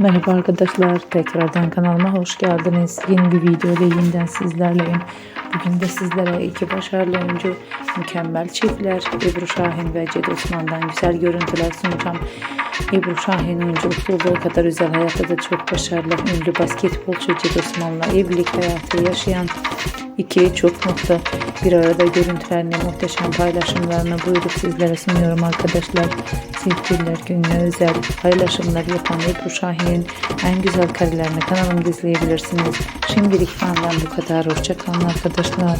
Merhaba arkadaşlar, tekrardan kanalıma hoş geldiniz. Yeni bir video ile yeniden sizlerleyim. Bugün de sizlere iki başarılı oyuncu, mükemmel çiftler Ebru Şahin ve Ced Osman'dan güzel görüntüler sunacağım. Ebru Şahin oyunculuk olduğu kadar özel hayatta da çok başarılı ünlü basketbolcu Ced Osman'la evlilik hayatı yaşayan iki çok mutlu bir arada görüntülerini muhteşem paylaşımlarını buyurup sizlere sunuyorum arkadaşlar. Sevgililer gününe özel paylaşımlar yapan Ebru Şahin'in en güzel karelerini kanalımda izleyebilirsiniz. Şimdilik benden bu kadar. Hoşçakalın arkadaşlar.